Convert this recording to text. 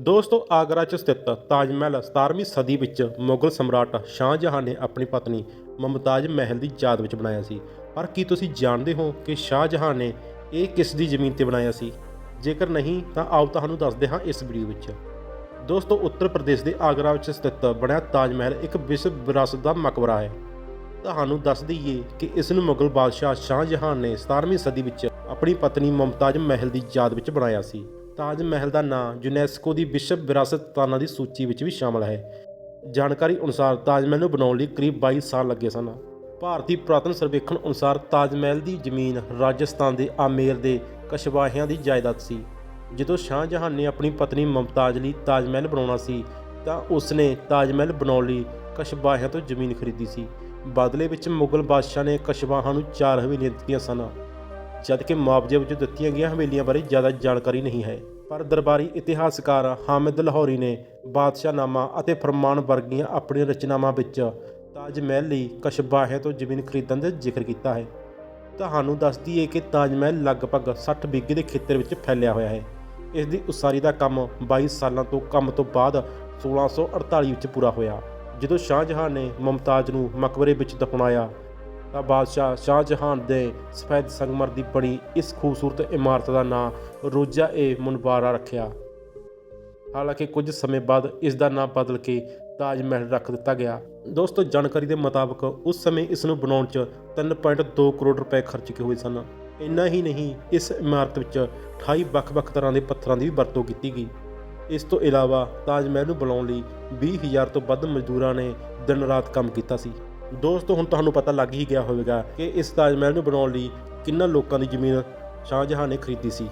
ਦੋਸਤੋ, ਆਗਰਾ 'ਚ ਸਥਿਤ ਤਾਜ ਮਹਿਲ 17ਵੀਂ ਸਦੀ ਵਿੱਚ ਮੁਗਲ ਸਮਰਾਟ ਸ਼ਾਹਜਹਾਂ ਨੇ ਆਪਣੀ ਪਤਨੀ ਮੁਮਤਾਜ਼ ਮਹਿਲ ਦੀ ਯਾਦ ਵਿੱਚ ਬਣਾਇਆ ਸੀ। ਪਰ ਕੀ ਤੁਸੀਂ ਜਾਣਦੇ ਹੋ ਕਿ ਸ਼ਾਹਜਹਾਂ ਨੇ ਇਹ ਕਿਸ ਦੀ ਜ਼ਮੀਨ ਤੇ ਬਣਾਇਆ ਸੀ? ਜੇਕਰ ਨਹੀਂ, ਤਾਂ ਆਓ ਤੁਹਾਨੂੰ ਦੱਸਦੇ ਹਾਂ ਇਸ ਵੀਡੀਓ ਵਿੱਚ। ਦੋਸਤੋ, ਉੱਤਰ ਪ੍ਰਦੇਸ਼ ਦੇ ਆਗਰਾ ਵਿੱਚ ਸਥਿਤ ਬਣਿਆ ਤਾਜ ਮਹਿਲ ਇੱਕ ਵਿਸ਼ਵ ਵਿਰਾਸਤ ਦਾ ਮਕਬਰਾ ਹੈ। ਤੁਹਾਨੂੰ ਦੱਸ ਦਈਏ ਕਿ ਇਸ ਨੂੰ ਮੁਗਲ ਬਾਦਸ਼ਾਹ ਸ਼ਾਹਜਹਾਂ ਨੇ 17ਵੀਂ ਸਦੀ ਵਿੱਚ ਆਪਣੀ ਪਤਨੀ ਮੁਮਤਾਜ਼ ਮਹਿਲ ਦੀ ਯਾਦ ਵਿੱਚ ਬਣਾਇਆ ਸੀ। ਤਾਜ ਮਹਿਲ ਦਾ ਨਾਂ ਯੂਨੈਸਕੋ ਦੀ ਵਿਸ਼ਵ ਵਿਰਾਸਤ ਸਥਾਨਾਂ ਦੀ ਸੂਚੀ ਵਿੱਚ ਵੀ ਸ਼ਾਮਲ ਹੈ। ਜਾਣਕਾਰੀ ਅਨੁਸਾਰ ਤਾਜ ਮਹਿਲ ਨੂੰ ਬਣਾਉਣ ਲਈ ਕਰੀਬ 22 ਸਾਲ ਲੱਗੇ ਸਨ। ਭਾਰਤੀ ਪੁਰਾਤਨ ਸਰਵੇਖਣ ਅਨੁਸਾਰ ਤਾਜ ਮਹਿਲ ਦੀ ਜ਼ਮੀਨ ਰਾਜਸਥਾਨ ਦੇ ਆਮੇਰ ਦੇ ਕਸ਼ਵਾਹਿਆਂ ਦੀ ਜਾਇਦਾਦ ਸੀ। ਜਦੋਂ ਸ਼ਾਹਜਹਾਨ ਨੇ ਆਪਣੀ ਪਤਨੀ ਮੁਮਤਾਜ਼ ਲਈ ਤਾਜ ਮਹਿਲ ਬਣਾਉਣਾ ਸੀ, ਤਾਂ ਉਸਨੇ ਤਾਜ ਮਹਿਲ ਬਣਾਉਣ ਲਈ ਕਸ਼ਵਾਹਿਆਂ ਤੋਂ ਜ਼ਮੀਨ ਖਰੀਦੀ ਸੀ। ਬਦਲੇ ਵਿੱਚ ਮੁਗਲ ਬਾਦਸ਼ਾਹ ਨੇ ਕਸ਼ਵਾਹਾਂ ਨੂੰ ਚਾਰ ਹਵੇਲੀਆਂ ਦਿੱਤੀਆਂ ਸਨ, ਜਦਕਿ ਮੁਆਵਜ਼ੇ ਵਜੋਂ ਦਿੱਤੀਆਂ ਗਈਆਂ ਹਵੇਲੀਆਂ ਬਾਰੇ ਜ਼ਿਆਦਾ ਜਾਣਕਾਰੀ ਨਹੀਂ ਹੈ। ਪਰ ਦਰਬਾਰੀ ਇਤਿਹਾਸਕਾਰ ਹਾਮਿਦ ਲਾਹੌਰੀ ਨੇ ਬਾਦਸ਼ਾਹਨਾਮਾ ਅਤੇ ਫਰਮਾਨ ਵਰਗੀਆਂ ਆਪਣੀਆਂ ਰਚਨਾਵਾਂ ਵਿੱਚ ਤਾਜ ਮਹਿਲ ਲਈ ਕਸ਼ਬਾਹਿਆਂ ਤੋਂ ਜ਼ਮੀਨ ਖਰੀਦਣ ਦਾ ਜ਼ਿਕਰ ਕੀਤਾ ਹੈ। ਤੁਹਾਨੂੰ ਦੱਸ ਦਈਏ ਕਿ ਤਾਜ ਮਹਿਲ ਲਗਭਗ 60 ਬਿੱਗੇ ਦੇ ਖੇਤਰ ਵਿੱਚ ਫੈਲਿਆ ਹੋਇਆ ਹੈ। ਇਸ ਦੀ ਉਸਾਰੀ ਦਾ ਕੰਮ 22 ਸਾਲਾਂ ਤੋਂ ਕੰਮ ਤੋਂ ਬਾਅਦ 1648 ਵਿੱਚ ਪੂਰਾ ਹੋਇਆ, ਜਦੋਂ ਸ਼ਾਹਜਹਾਂ ਨੇ ਮੁਮਤਾਜ਼ ਨੂੰ ਮਕਬਰੇ ਵਿੱਚ ਦਫਨਾਇਆ ਤਾਂ ਬਾਦਸ਼ਾਹ ਸ਼ਾਹਜਹਾਂ ਦੇ ਸਫੈਦ ਸੰਗਮਰ ਦੀ ਬਣੀ ਇਸ ਖੂਬਸੂਰਤ ਇਮਾਰਤ ਦਾ ਨਾਂ ਰੋਜ਼ਾ ਏ ਮੁਨਵਾਰਾ ਰੱਖਿਆ। ਹਾਲਾਂਕਿ ਕੁਝ ਸਮੇਂ ਬਾਅਦ ਇਸ ਦਾ ਨਾਂ ਬਦਲ ਕੇ ਤਾਜ ਮਹਿਲ ਰੱਖ ਦਿੱਤਾ ਗਿਆ। ਦੋਸਤੋ, ਜਾਣਕਾਰੀ ਦੇ ਮੁਤਾਬਕ ਉਸ ਸਮੇਂ ਇਸ ਨੂੰ ਬਣਾਉਣ 'ਚ 3.2 ਕਰੋੜ ਰੁਪਏ ਖਰਚ ਕੀਤੇ ਹੋਏ ਸਨ। ਇੰਨਾ ਹੀ ਨਹੀਂ, ਇਸ ਇਮਾਰਤ ਵਿੱਚ 28 ਵੱਖ-ਵੱਖ ਤਰ੍ਹਾਂ ਦੇ ਪੱਥਰਾਂ ਦੀ ਵੀ ਵਰਤੋਂ ਕੀਤੀ ਗਈ। ਇਸ ਤੋਂ ਇਲਾਵਾ ਤਾਜ ਮਹਿਲ ਨੂੰ ਬਣਾਉਣ ਲਈ 20000 ਤੋਂ ਵੱਧ ਮਜ਼ਦੂਰਾਂ ਨੇ ਦਿਨ ਰਾਤ ਕੰਮ ਕੀਤਾ ਸੀ। ਦੋਸਤੋ, ਹੁਣ ਤੁਹਾਨੂੰ ਪਤਾ ਲੱਗ ਹੀ ਗਿਆ ਹੋਵੇਗਾ ਕਿ ਇਸ ਤਾਜ ਮਹਿਲ ਨੂੰ ਬਣਾਉਣ ਲਈ ਕਿੰਨਾ ਲੋਕਾਂ ਦੀ ਜ਼ਮੀਨ ਸ਼ਾਹਜਹਾਂ ਨੇ ਖਰੀਦੀ ਸੀ।